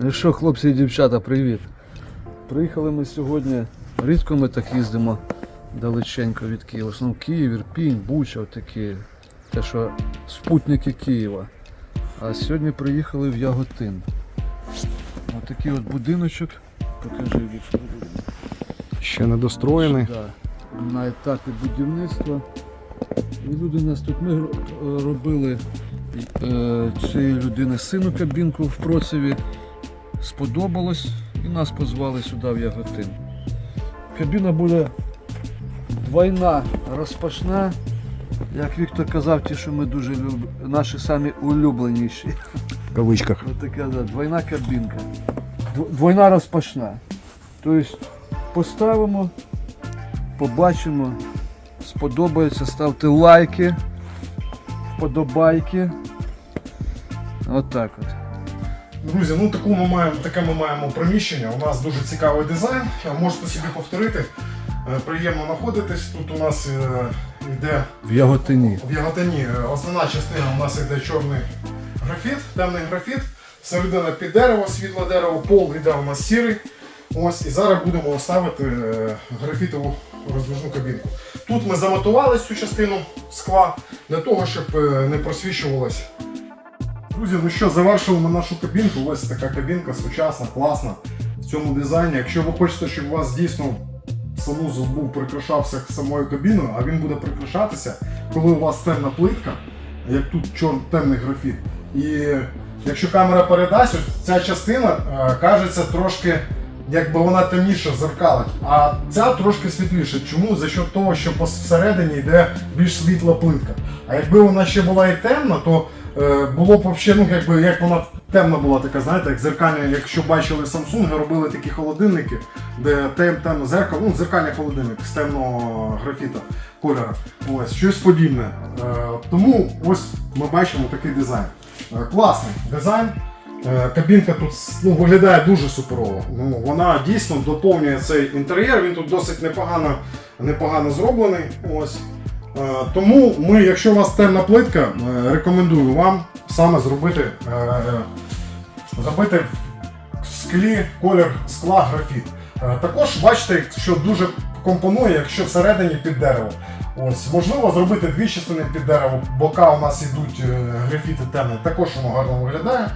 Ну що, хлопці і дівчата, привіт. Приїхали ми сьогодні. Рідко ми так їздимо далеченько від Києва. Основному Київ, Ірпінь, Буча, такі. Те, що спутники Києва. А сьогодні приїхали в Яготин. Отакий от будиночок. Покажи Вік. Ще не достроєний. На етапі будівництва. І люди нас тут ми робили цієї людини сину кабінку в Процеві. Сподобалось і нас позвали сюди в Яготин. Кабіна буде двойна розпашна. Як Віктор казав, ті, що ми дуже любимо, наші самі улюбленіші. В кавичках. Ось така да, двойна кабінка. Двойна розпашна. Тобто поставимо, побачимо, сподобається, ставте лайки, вподобайки. Отак от. Друзі, ну таку ми маємо, таке ми маємо приміщення. У нас дуже цікавий дизайн. Можете собі повторити. Е, Приємно знаходитись. Тут у нас е, йде В Яготині. в яготині е, основна частина у нас йде чорний графіт, темний графіт. Середина під дерево, світле дерево, пол йде у нас сірий. Ось, і зараз будемо ставити е, графітову роздвижну кабінку. Тут ми замотували цю частину скла для того, щоб е, не просвічувалось Друзі, ну що, завершуємо нашу кабінку. Ось така кабінка сучасна, класна в цьому дизайні. Якщо ви хочете, щоб у вас дійсно санузел був прикрашався самою кабіною, а він буде прикрашатися, коли у вас темна плитка, як тут чор темний графіт. І якщо камера передасть, ось ця частина е, кажеться трошки. Якби вона темніше зеркалить, а ця трошки світліше. Чому? За що того, що посередині йде більш світла плитка. А якби вона ще була і темна, то е, було б взагалі, ну якби як вона темна була така, знаєте, як зеркальні, якщо бачили Samsung, робили такі холодильники, де тем, темне зеркало, ну зеркальний холодильник з темного графіта кольору. Ось, щось подібне. Е, тому ось ми бачимо такий дизайн. Е, класний дизайн. Е, Кабінка тут ну, виглядає дуже суперово. Ну, вона дійсно доповнює цей інтер'єр. Він тут досить непогано, непогано зроблений. Ось. Е, Тому ми, якщо у вас темна плитка, е, рекомендую вам саме зробити, зробити в склі колір скла графіт. Також бачите, що дуже компонує, якщо всередині під дерево. Ось, можливо, зробити дві частини під дерево, бока у нас йдуть графіти темні, також воно гарно виглядає.